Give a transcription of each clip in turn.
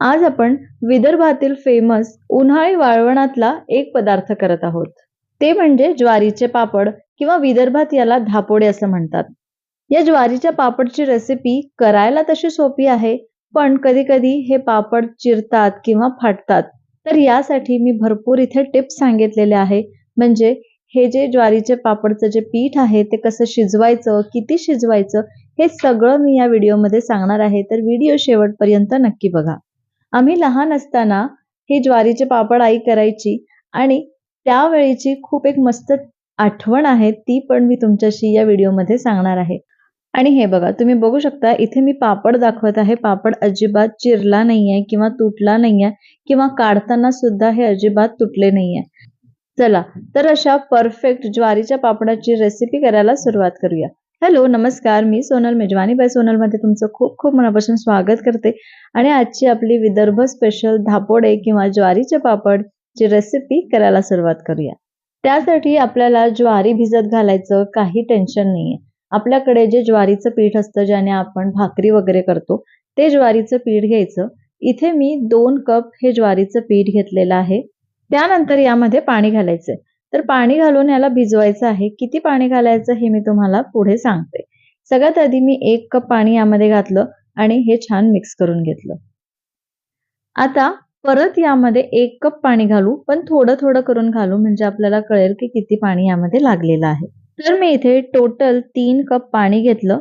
आज आपण विदर्भातील फेमस उन्हाळी वाळवणातला एक पदार्थ करत आहोत. ते म्हणजे ज्वारीचे पापड किंवा विदर्भात याला धापोडे असं म्हणतात. या ज्वारीच्या पापडची रेसिपी करायला तशी सोपी आहे पण कधी कधी हे पापड चिरतात किंवा फाटतात तर यासाठी मी भरपूर इथे टिप्स सांगितलेले आहे. म्हणजे हे जे ज्वारीचे पापडचं जे पीठ आहे ते कसं शिजवायचं किती शिजवायचं हे सगळं मी या व्हिडिओमध्ये सांगणार आहे. तर व्हिडिओ शेवटपर्यंत नक्की बघा. आम्ही लहान असताना हे ज्वारीचे पापड आई करायची आणि त्यावेळीची खूप एक मस्त आठवण आहे ती पण मी तुमच्याशी या व्हिडिओमध्ये सांगणार आहे. आणि हे बघा तुम्ही बघू शकता इथे मी पापड दाखवत आहे. पापड अजिबात चिरला नाहीये किंवा तुटला नाहीये किंवा काढताना सुद्धा हे अजिबात तुटले नाहीये. चला तर अशा परफेक्ट ज्वारीच्या पापडाची रेसिपी करायला सुरुवात करूया. हॅलो नमस्कार. मी सोनल मेजवानी. बाय सोनलमध्ये तुमचं खूप खूप मनापासून स्वागत करते. आणि आजची आपली विदर्भ स्पेशल धापोडे किंवा ज्वारीचे पापड ची रेसिपी करायला सुरुवात करूया. त्यासाठी आपल्याला ज्वारी भिजत घालायचं काही टेन्शन नाहीये. आपल्याकडे जे ज्वारीचं पीठ असतं ज्याने आपण भाकरी वगैरे करतो ते ज्वारीचं पीठ घ्यायचं. इथे मी दोन कप हे ज्वारीचं पीठ घेतलेलं आहे. त्यानंतर यामध्ये पाणी घालायचंय. तर पाणी घालून याला भिजवायचं आहे. किती पाणी घालायचं हे मी तुम्हाला पुढे सांगते. सगळ्यात आधी मी एक कप पाणी यामध्ये घातलं आणि हे छान मिक्स करून घेतलं. आता परत यामध्ये एक कप पाणी घालू पण थोडं थोडं करून घालू म्हणजे आपल्याला कळेल की किती पाणी यामध्ये लागलेलं आहे. तर मी इथे टोटल तीन कप पाणी घेतलं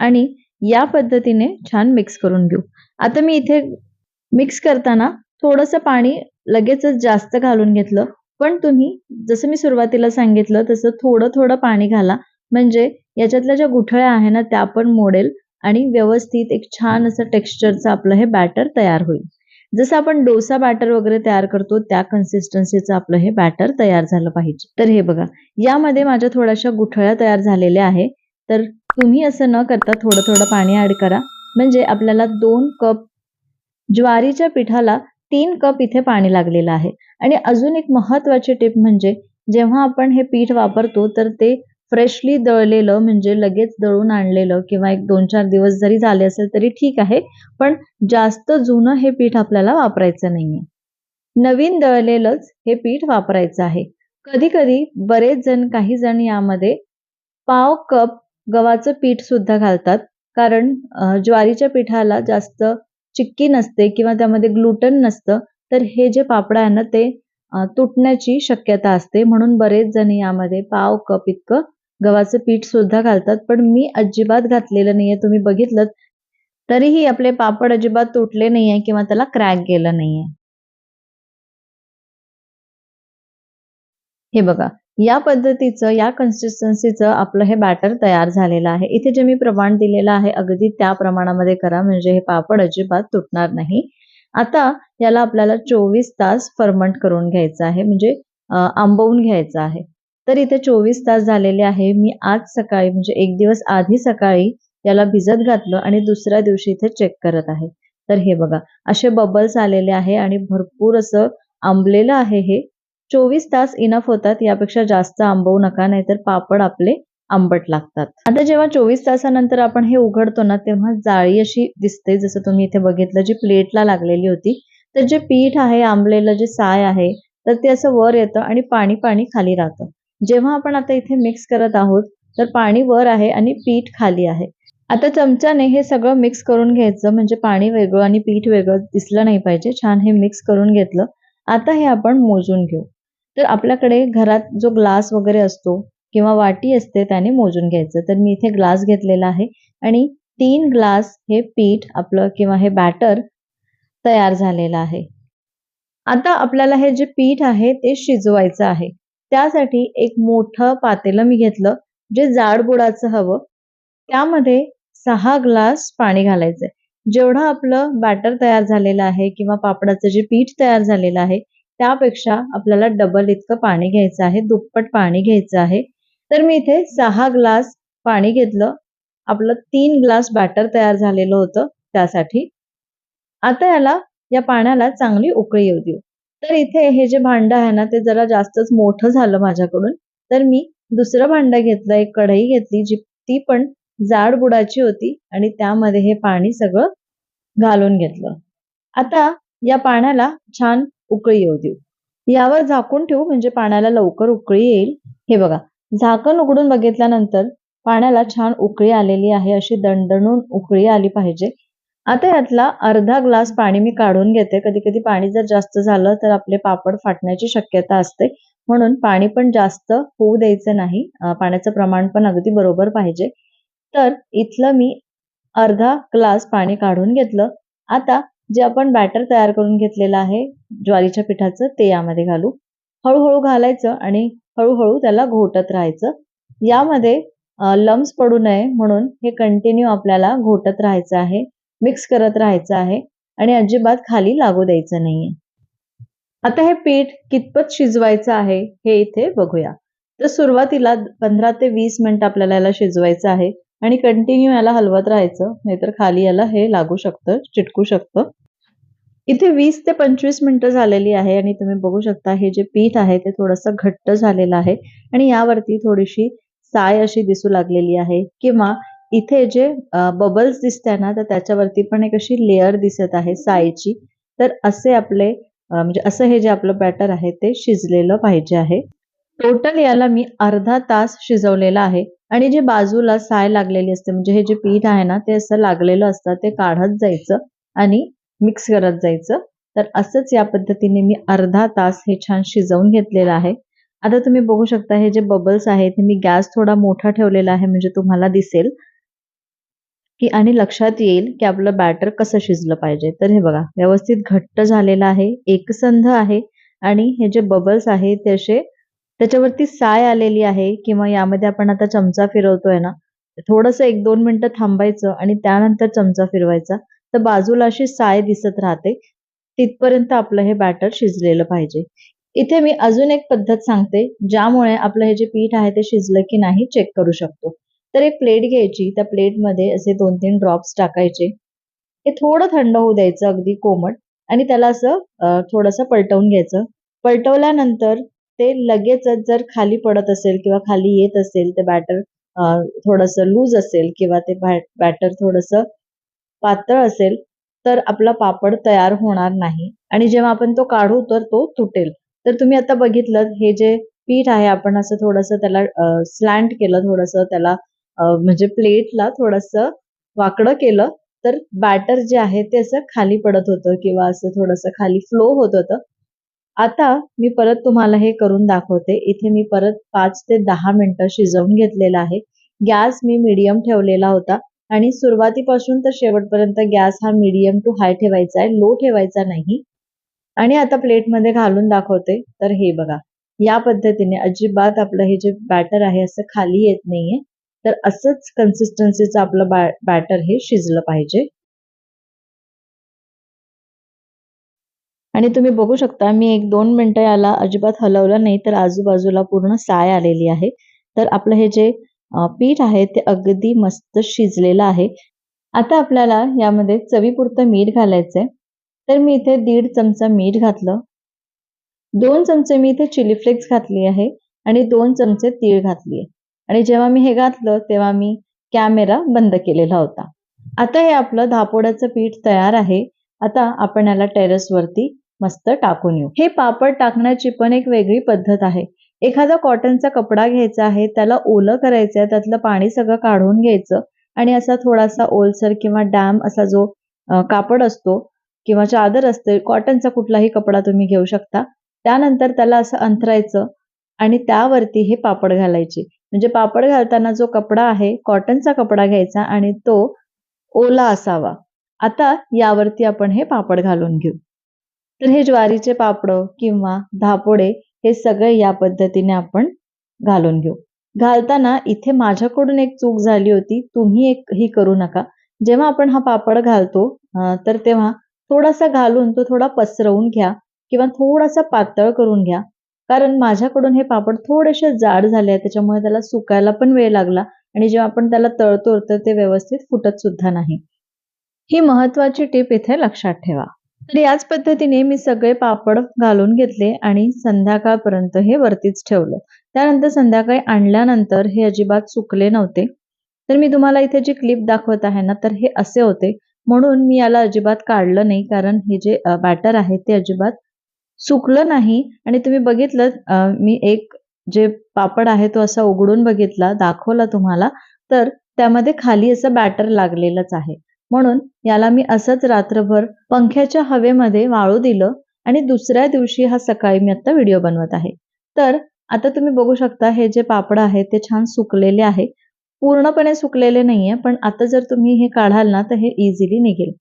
आणि या पद्धतीने छान मिक्स करून घेऊ. आता मी इथे मिक्स करताना थोडंसं पाणी लगेचच जास्त घालून घेतलं. पण तुम्ही जसं मी सुरुवातीला सांगितलं तसं थोडं थोडं पाणी घाला. म्हणजे याच्यातल्या ज्या गुठळ्या आहे ना त्या पण मोडेल आणि व्यवस्थित एक छान असं टेक्स्चरचं आपलं हे बॅटर तयार होईल. जसं आपण डोसा बॅटर वगैरे तयार करतो त्या कन्सिस्टन्सीचं आपलं हे बॅटर तयार झालं पाहिजे. तर हे बघा यामध्ये माझ्या थोड्याशा गुठळ्या तयार झालेल्या आहे. तर तुम्ही असं न करता थोडं थोडं पाणी ऍड करा. म्हणजे आपल्याला दोन कप ज्वारीच्या पिठाला तीन कप इथे पाणी लागलेलं आहे. आणि अजून एक महत्वाची टिप म्हणजे जेव्हा आपण हे पीठ वापरतो तर ते फ्रेशली दळलेलं म्हणजे लगेच दळून आणलेलं किंवा एक दोन चार दिवस जरी झाले असेल तरी ठीक आहे पण जास्त जुनं हे पीठ आपल्याला वापरायचं नाहीये. नवीन दळलेलंच हे पीठ वापरायचं आहे. कधी कधी बरेच जण काही जण यामध्ये पाव कप गव्हाचं पीठ सुद्धा घालतात कारण ज्वारीच्या पिठाला जास्त चिक्की नसते किंवा त्यामध्ये ग्लुटन नसतं तर हे जे पापड आहे ना ते तुटण्याची शक्यता असते. म्हणून बरेच जण यामध्ये पाव कप इतकं गव्हाचं पीठ सुद्धा घालतात. पण मी अजिबात घातलेलं नाहीये. तुम्ही बघितलं तरीही आपले पापड अजिबात तुटले नाहीये किंवा त्याला क्रॅक गेलं नाहीये. हे बघा. या पद्धतीचं या कन्सिस्टन्सीचं आपलं हे बॅटर तयार झालेलं आहे. इथे जे मी प्रमाण दिलेलं आहे अगदी त्या प्रमाणामध्ये करा म्हणजे हे पापड अजिबात तुटणार नाही. आता याला आपल्याला चोवीस तास फर्मंट करून घ्यायचं आहे म्हणजे आंबवून घ्यायचं आहे. तर इथे चोवीस तास झालेले आहे. मी आज सकाळी म्हणजे एक दिवस आधी सकाळी याला भिजत घातलं आणि दुसऱ्या दिवशी इथे चेक करत आहे. तर हे बघा असे बबल्स आलेले आहे आणि भरपूर असं आंबलेलं आहे हे. चोवीस तास इनफ होतात यापेक्षा जास्त आंबवू नका नाहीतर पापड आपले आंबट लागतात. आता जेव्हा चोवीस तासानंतर आपण हे उघडतो ना तेव्हा जाळी अशी दिसते जसं तुम्ही इथे बघितलं जी प्लेटला लागलेली होती. तर जे पीठ आहे आंबलेलं जे साय आहे तर ते असं वर येतं आणि पाणी पाणी खाली राहतं. जेव्हा आपण आता इथे मिक्स करत आहोत तर पाणी वर आहे आणि पीठ खाली आहे. आता चमच्याने हे सगळं मिक्स करून घ्यायचं म्हणजे पाणी वेगळं आणि पीठ वेगळं दिसलं नाही पाहिजे. छान हे मिक्स करून घेतलं. आता हे आपण मोजून घेऊ. तर आपल्याकडे घरात जो ग्लास वगैरे असतो किंवा वाटी असते त्याने मोजून घ्यायचं. तर मी इथे ग्लास घेतलेला आहे आणि तीन ग्लास हे पीठ आपलं किंवा हे बॅटर तयार झालेलं आहे. आता आपल्याला हे जे पीठ आहे ते शिजवायचं आहे. त्यासाठी एक मोठं पातेलं मी घेतलं जे जाडबुडाचं हवं. त्यामध्ये सहा ग्लास पाणी घालायचंय. जेवढं आपलं बॅटर तयार झालेलं आहे किंवा पापडाचं जे पीठ तयार झालेलं आहे त्यापेक्षा आपल्याला डबल इतकं पाणी घ्यायचं आहे दुप्पट पाणी घ्यायचं आहे. तर मी इथे सहा ग्लास पाणी घेतलं. आपलं तीन ग्लास बॅटर तयार झालेलं होतं त्यासाठी. आता याला या पाण्याला चांगली उकळी येऊ देऊ. तर इथे हे जे भांड आहे ना ते जरा जास्तच मोठं झालं माझ्याकडून. तर मी दुसरं भांड घेतलं एक कढई घेतली जी ती पण जाड बुडाची होती आणि त्यामध्ये हे पाणी सगळं घालून घेतलं. आता या पाण्याला छान उकळी येऊ देऊ. यावर झाकून ठेवू म्हणजे पाण्याला लवकर उकळी येईल. हे बघा झाकण उघडून बघितल्यानंतर पाण्याला छान उकळी आलेली आहे अशी दणदणून उकळी आली पाहिजे. आता यातला अर्धा ग्लास पाणी मी काढून घेते. कधी कधी पाणी जर जास्त झालं तर आपले पापड फाटण्याची शक्यता असते. म्हणून पाणी पण जास्त होऊ द्यायचं नाही. पाण्याचं प्रमाण पण अगदी बरोबर पाहिजे. तर इथलं मी अर्धा ग्लास पाणी काढून घेतलं. आता जे आपण बॅटर तयार करून घेतलेलं आहे ज्वारीच्या पिठाचं ते यामध्ये घालू. हळूहळू घालायचं आणि हळूहळू त्याला घोटत राहायचं. यामध्ये लम्स पडू नये म्हणून हे कंटिन्यू आपल्याला घोटत राहायचं आहे मिक्स करत राहायचं आहे आणि अजिबात खाली लागू द्यायचं नाहीये. आता हे पीठ कितपत शिजवायचं आहे हे इथे बघूया. तर सुरुवातीला पंधरा ते वीस मिनिट आपल्याला याला शिजवायचं आहे. आणि कंटिन्यू याला हलवत राहायचं नाहीतर खाली याला हे लागू शकतं चिटकू शकतं. इथे वीस ते पंचवीस मिनिटं झालेली आहे आणि तुम्ही बघू शकता हे जे पीठ आहे ते थोडंसं घट्ट झालेलं आहे आणि यावरती थोडीशी साय अशी दिसू लागलेली आहे किंवा इथे जे बबल्स दिसते ना तर त्याच्यावरती पण एक अशी लेअर दिसत आहे सायची. तर असे आपले म्हणजे असं हे जे आपलं बॅटर आहे ते शिजलेलं पाहिजे आहे. टोटल याला मी अर्धा तास शिजवलेला आहे. आणि जे बाजूला साय लागलेली असते म्हणजे हे जे पीठ आहे ना ते असं लागलेलं असतं ते काढत जायचं आणि मिक्स करत जायचं. तर असंच या पद्धतीने मी अर्धा तास हे छान शिजवून घेतलेलं आहे. आता तुम्ही बघू शकता हे जे बबल्स आहेत मी गॅस थोडा मोठा ठेवलेला आहे म्हणजे तुम्हाला दिसेल. की आणि लक्षात येईल की आपलं बॅटर कसं शिजलं पाहिजे. तर हे बघा व्यवस्थित घट्ट झालेलं आहे एकसंध आहे. आणि हे जे बबल्स आहेत ते असे त्याच्यावरती साय आलेली आहे किंवा यामध्ये आपण आता चमचा फिरवतोय ना थोडस एक दोन मिनिटं थांबायचं आणि त्यानंतर चमचा फिरवायचा. तर बाजूला अशी साय दिसत राहते. तिथपर्यंत आपलं हे बॅटर शिजलेलं पाहिजे. इथे मी अजून एक पद्धत सांगते ज्यामुळे आपलं हे जे पीठ आहे ते शिजलं की नाही चेक करू शकतो. तर एक प्लेट घ्यायची त्या प्लेटमध्ये असे दोन तीन ड्रॉप्स टाकायचे. हे थोडं थंड होऊ द्यायचं अगदी कोमट आणि त्याला असं थोडंसं पलटवून घ्यायचं. पलटवल्यानंतर ते लगेचच जर खाली पडत असेल किंवा खाली येत असेल ते बॅटर थोडस लूज असेल किंवा ते बॅटर थोडस पातळ असेल तर आपला पापड तयार होणार नाही. आणि जेव्हा आपण तो काढू तर तो तुटेल. तर तुम्ही आता बघितलं हे जे पीठ आहे आपण असं थोडस त्याला स्लॅन्ट केलं थोडस त्याला म्हणजे प्लेटला थोडस वाकडं केलं तर बॅटर जे आहे ते असं खाली पडत होतं किंवा असं थोडस खाली फ्लो होत होतं. आता मी परत तुम्हाला हे करून दाखवते. इथे मी परत पाच ते दहा मिनिटं शिजवून घेतलेला आहे. गॅस मी मीडियम ठेवलेला होता आणि सुरुवातीपासून तर शेवटपर्यंत गॅस हा मीडियम टू हाय ठेवायचा आहे. लो ठेवायचा नाही. आणि आता प्लेटमध्ये घालून दाखवते. तर हे बघा. या पद्धतीने अजिबात आपलं हे जे बॅटर आहे असं खाली येत नाहीये. तर असंच कन्सिस्टन्सीचं आपलं बॅटर हे शिजलं पाहिजे. आणि तुम्ही बघू शकता मी एक दोन मिनिटं याला अजिबात हलवलं नाही तर आजूबाजूला पूर्ण साय आलेली आहे. तर आपलं हे जे पीठ आहे ते अगदी मस्त शिजलेलं आहे. आता आपल्याला यामध्ये चवीपुरतं मीठ घालायचंय. तर मी इथे दीड चमचा मीठ घातलं. दोन चमचे मी इथे चिली फ्लेक्स घातली आहे आणि दोन चमचे तीळ घातली आहे. आणि जेव्हा मी हे घातलं तेव्हा मी कॅमेरा बंद केलेला होता. आता हे आपलं धापोड्याचं पीठ तयार आहे. आता आपण याला टेरेसवरती मस्त टाकून येऊ. हे पापड टाकण्याची पण एक वेगळी पद्धत आहे. एखादा कॉटनचा कपडा घ्यायचा आहे त्याला ओलं करायचं आहे त्यातलं पाणी सगळं काढून घ्यायचं आणि असा थोडासा ओलसर किंवा डॅम असा जो कापड असतो किंवा चादर असते कॉटनचा कुठलाही कपडा तुम्ही घेऊ शकता. त्यानंतर त्याला असं अंथरायचं आणि त्यावरती हे पापड घालायचे. म्हणजे पापड घालताना जो कपडा आहे कॉटनचा कपडा घ्यायचा आणि तो ओला असावा. आता यावरती आपण हे पापड घालून घेऊ. तर हे ज्वारीचे पापड किंवा धापोडे हे सगळे या पद्धतीने आपण घालून घेऊ. घालताना इथे माझ्याकडून एक चूक झाली होती. तुम्ही एक ही करू नका. जेव्हा आपण हा पापड घालतो तर तेव्हा थोडासा घालून तो थोडा पसरवून घ्या किंवा थोडासा पातळ करून घ्या. कारण माझ्याकडून हे पापड थोडेसे जाड झाले आहे त्याच्यामुळे त्याला सुकायला पण वेळ लागला आणि जेव्हा आपण त्याला तळतो तर ते व्यवस्थित फुटत सुद्धा नाही. ही महत्वाची टीप इथे लक्षात ठेवा. तर याच पद्धतीने मी सगळे पापड घालून घेतले आणि संध्याकाळपर्यंत हे वरतीच ठेवलं. त्यानंतर संध्याकाळी आणल्यानंतर हे अजिबात सुकले नव्हते. तर मी तुम्हाला इथे जी क्लिप दाखवत आहे ना तर हे असे होते. म्हणून मी याला अजिबात काढलं नाही कारण हे जे बॅटर आहे ते अजिबात सुकलं नाही. आणि तुम्ही बघितलं मी एक जे पापड आहे तो असा उघडून बघितला दाखवला तुम्हाला. तर त्यामध्ये खाली असं बॅटर लागलेलंच आहे. म्हणून याला मी असंच रात्रभर पंख्याच्या हवेमध्ये वाळू दिलं आणि दुसऱ्या दिवशी हा सकाळी मी आता व्हिडिओ बनवत आहे. तर आता तुम्ही बघू शकता हे जे पापड आहे ते छान सुकलेले आहे. पूर्णपणे सुकलेले नाहीये पण आता जर तुम्ही हे काढाल ना तर हे इझिली निघेल.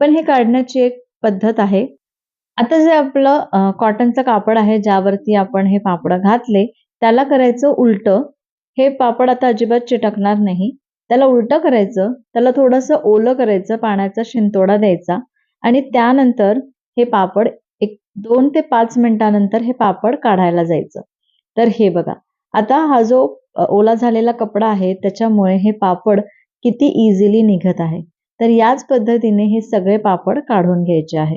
पण हे काढण्याची एक पद्धत आहे. आता जे आपलं कॉटनचं कापड आहे ज्यावरती आपण हे पापड घातले त्याला करायचं उलट. हे पापड आता अजिबात चिटकणार नाही. त्याला उलटं करायचं त्याला थोडंसं ओलं करायचं पाण्याचा शिंतोडा द्यायचा आणि त्यानंतर हे पापड एक दोन ते पाच मिनिटानंतर हे पापड काढायला जायचं. तर हे बघा आता हा जो ओला झालेला कपडा आहे त्याच्यामुळे हे पापड किती इझिली निघत आहे. तर याच पद्धतीने हे सगळे पापड काढून घ्यायचे आहे.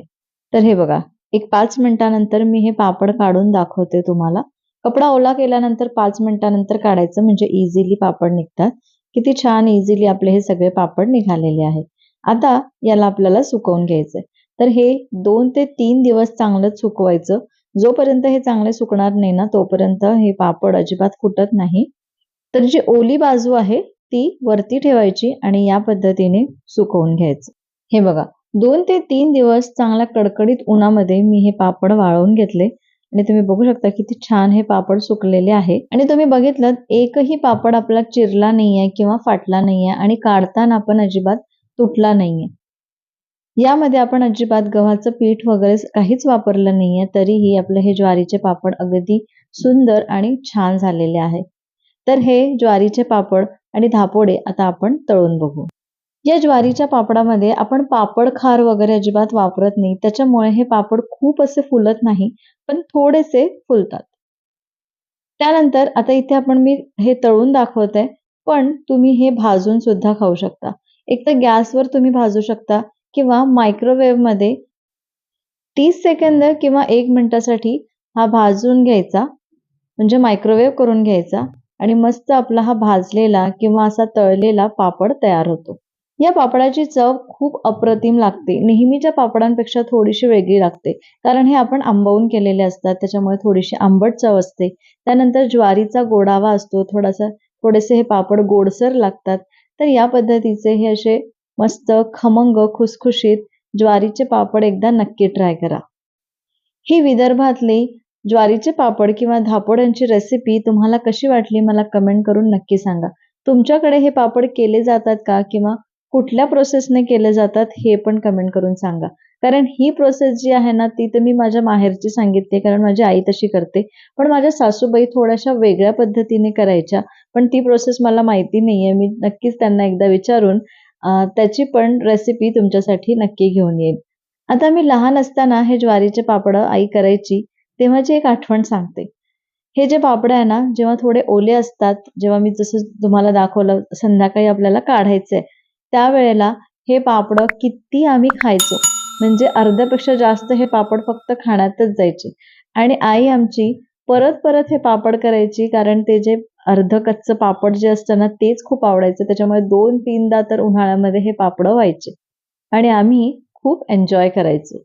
तर हे बघा एक पाच मिनिटानंतर मी हे पापड काढून दाखवते तुम्हाला. कपडा ओला केल्यानंतर पाच मिनिटानंतर काढायचं म्हणजे इझिली पापड निघतात. किती छान इझिली आपले हे सगळे पापड निघालेले आहेत. आता याला आपल्याला सुकवून घ्यायचंय. तर हे दोन ते तीन दिवस चांगलंच सुकवायचं. जोपर्यंत हे चांगले सुकणार नाही ना तोपर्यंत हे पापड अजिबात फुटत नाही. तर जी ओली बाजू आहे ती वरती ठेवायची आणि या पद्धतीने सुकवून घ्यायचं. हे बघा दोन ते तीन दिवस चांगल्या कडकडीत उन्हामध्ये मी हे पापड वाळवून घेतले. आणि तुम्ही बघू शकता किती छान हे पापड सुकलेले आहे. आणि तुम्ही बघितलं एकही पापड आपला चिरला नाहीये किंवा फाटला नाहीये आणि काढताना पण अजिबात तुटला नाहीये. यामध्ये आपण अजिबात गव्हाचं पीठ वगैरे काहीच वापरलं नाहीये तरीही आपले हे ज्वारीचे पापड अगदी सुंदर आणि छान झालेले आहे. तर हे ज्वारीचे पापड आणि धापोडे आता आपण तळून बघू. या ज्वारीच्या पापडामध्ये आपण पापड खार वगैरे अजिबात वापरत नाही. त्याच्यामुळे हे पापड खूप असे फुलत नाही पण थोडेसे फुलतात. त्यानंतर आता इथे आपण मी हे तळून दाखवते पण तुम्ही हे भाजून सुद्धा खाऊ शकता. एक तर गॅसवर तुम्ही भाजू शकता किंवा मायक्रोवेव्हमध्ये तीस सेकंद किंवा एक मिनिटासाठी हा भाजून घ्यायचा म्हणजे मायक्रोवेव्ह करून घ्यायचा आणि मस्त आपला हा भाजलेला किंवा असा तळलेला पापड तयार होतो. या पापडाची चव खूप अप्रतिम लागते. नेहमीच्या पापडांपेक्षा थोडीशी वेगळी लागते. कारण हे आपण आंबवून केलेले असतात. त्याच्यामुळे थोडीशी आंबट चव असते. त्यानंतर ज्वारीचा गोडावा असतो. थोडासा थोडेसे हे पापड गोडसर लागतात. तर या पद्धतीचे हे असे मस्त खमंग खुसखुशीत ज्वारीचे पापड एकदा नक्की ट्राय करा. ही विदर्भातली ज्वारीचे पापड किंवा धापोड्यांची रेसिपी तुम्हाला कशी वाटली मला कमेंट करून नक्की सांगा. तुमच्याकडे हे पापड केले जातात का? किंवा कुठल्या प्रोसेसने केले जातात हे पण कमेंट करून सांगा. कारण ही प्रोसेस जी आहे ना ती तर मी माझ्या माहेरची सांगितली कारण माझी आई तशी करते. पण माझ्या सासूबाई थोड्याशा वेगळ्या पद्धतीने करायच्या पण ती प्रोसेस मला माहिती नाहीये. मी नक्कीच त्यांना एकदा विचारून त्याची पण रेसिपी तुमच्यासाठी नक्की घेऊन येईल आता मी लहान असताना हे ज्वारीचे पापड आई करायची तेव्हाची एक आठवण सांगते. हे जे पापड आहे ना जेव्हा थोडे ओले असतात जेव्हा मी जसं तुम्हाला दाखवलं संध्याकाळी आपल्याला काढायचंय त्यावेळेला हे पापड किती आम्ही खायचो. म्हणजे अर्ध्यापेक्षा जास्त हे पापड फक्त खाण्यातच जायचे. आणि आई आमची परत परत हे पापड करायची कारण ते जे अर्ध कच्चं पापड जे असतं ना तेच खूप आवडायचं. त्याच्यामुळे दोन तीनदा तर उन्हाळ्यामध्ये हे पापड व्हायचे. आणि आम्ही खूप एन्जॉय करायचो.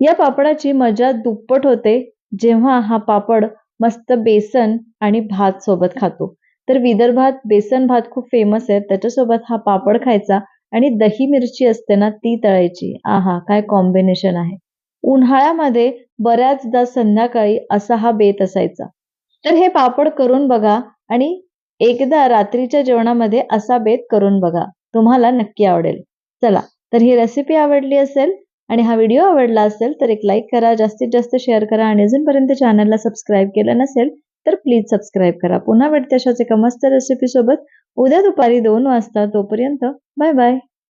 या पापडाची मजा दुप्पट होते जेव्हा हा पापड मस्त बेसन आणि भात सोबत खातो. तर विदर्भात बेसन भात खूप फेमस आहे. त्याच्यासोबत हा पापड खायचा आणि दही मिरची असते ना ती तळायची. आहा काय कॉम्बिनेशन आहे. उन्हाळ्यामध्ये बऱ्याचदा संध्याकाळी असा हा बेत असायचा. तर हे पापड करून बघा आणि एकदा रात्रीच्या जेवणामध्ये असा बेत करून बघा. तुम्हाला नक्की आवडेल. चला तर ही रेसिपी आवडली असेल आणि हा व्हिडिओ आवडला असेल तर एक लाईक करा. जास्तीत जास्त शेअर करा आणि अजूनपर्यंत चॅनलला सबस्क्राईब केलं नसेल तर प्लीज सबस्क्राईब करा. पुन्हा भेटते अशाच एका मस्त रेसिपी सोबत. उद्या दुपारी दोन वाजता. तोपर्यंत बाय बाय